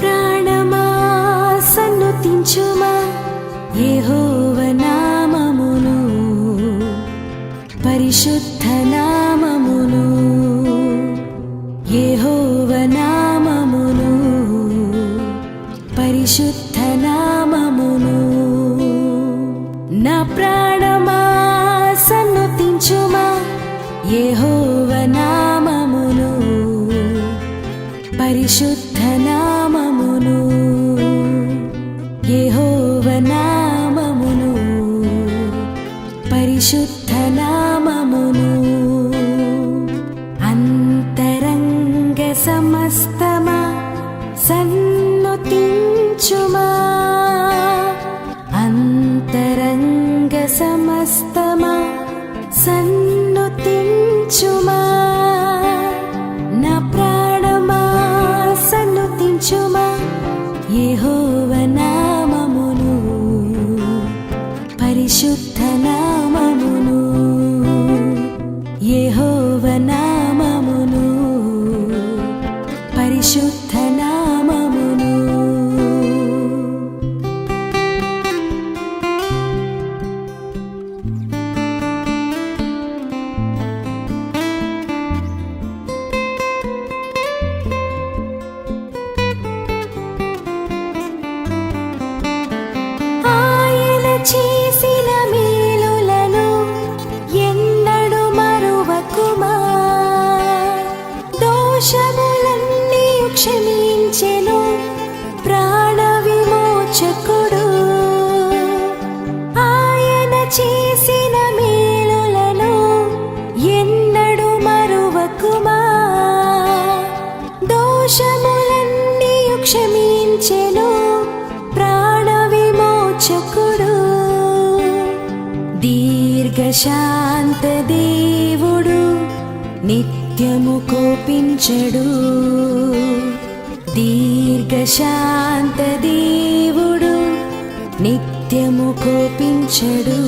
ప్రాణమా సన్నుతించుమా యెహోవ నామమును. పరిశుద్ధ నామమును. యెహోవ నామమును. పరిశుద్ధ నామమును. నా ప్రాణమా సన్నుతించుమా యెహోవ నామమును. పరిశుద్ధ సమస్తమా? సన్నుతించుమా నా ప్రాణమా? సన్నుతించుమా యెహోవ నామమును. పరిశుద్ధ నామమును. యెహోవ నామమును. పరిశుద్ధ te ప్రశాంత దేవుడు నిత్యము కోపించడు. దీర్ఘశాంత దేవుడు నిత్యము కోపించడు.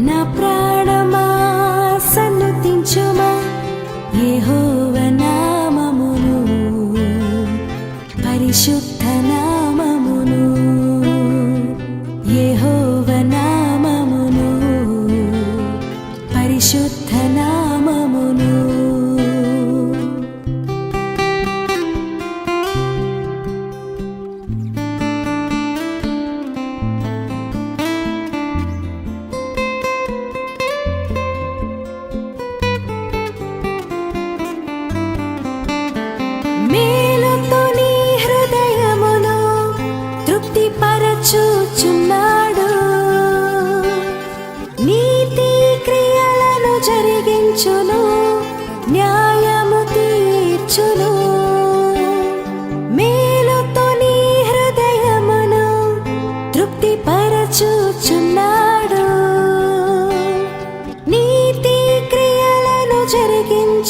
నా ప్రాణమా సన్నుతించుమా యెహోవ నామమును.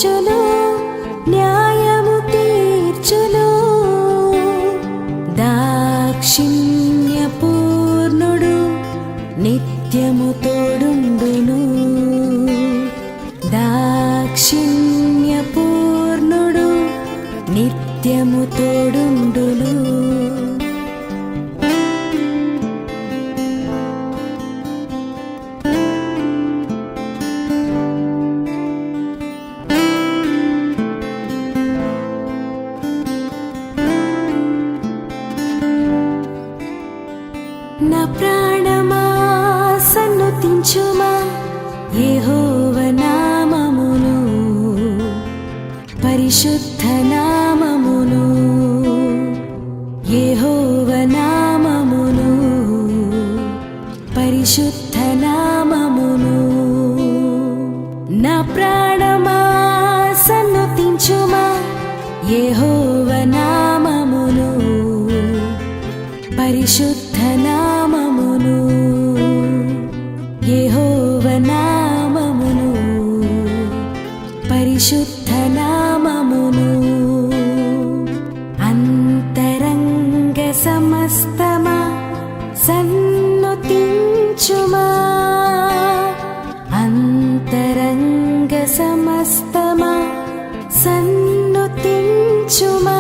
జరిగించును న్యాయము తీర్చును. దాక్షిణ్య స్తుతించుమా యెహోవ నామమును. పరిశుద్ధ నామమును. యెహోవ నామమును. పరిశుద్ధ నామమును. నా ప్రాణమా సన్నుతించుమా? యెహోవ నామమును. పరిశుద్ధ నామమును. పరిశుద్ధ నామమును అంతరంగ సమస్తమా సన్నుతించుమా? అంతరంగ సమస్తమా సన్నుతించుమా?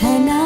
tonight.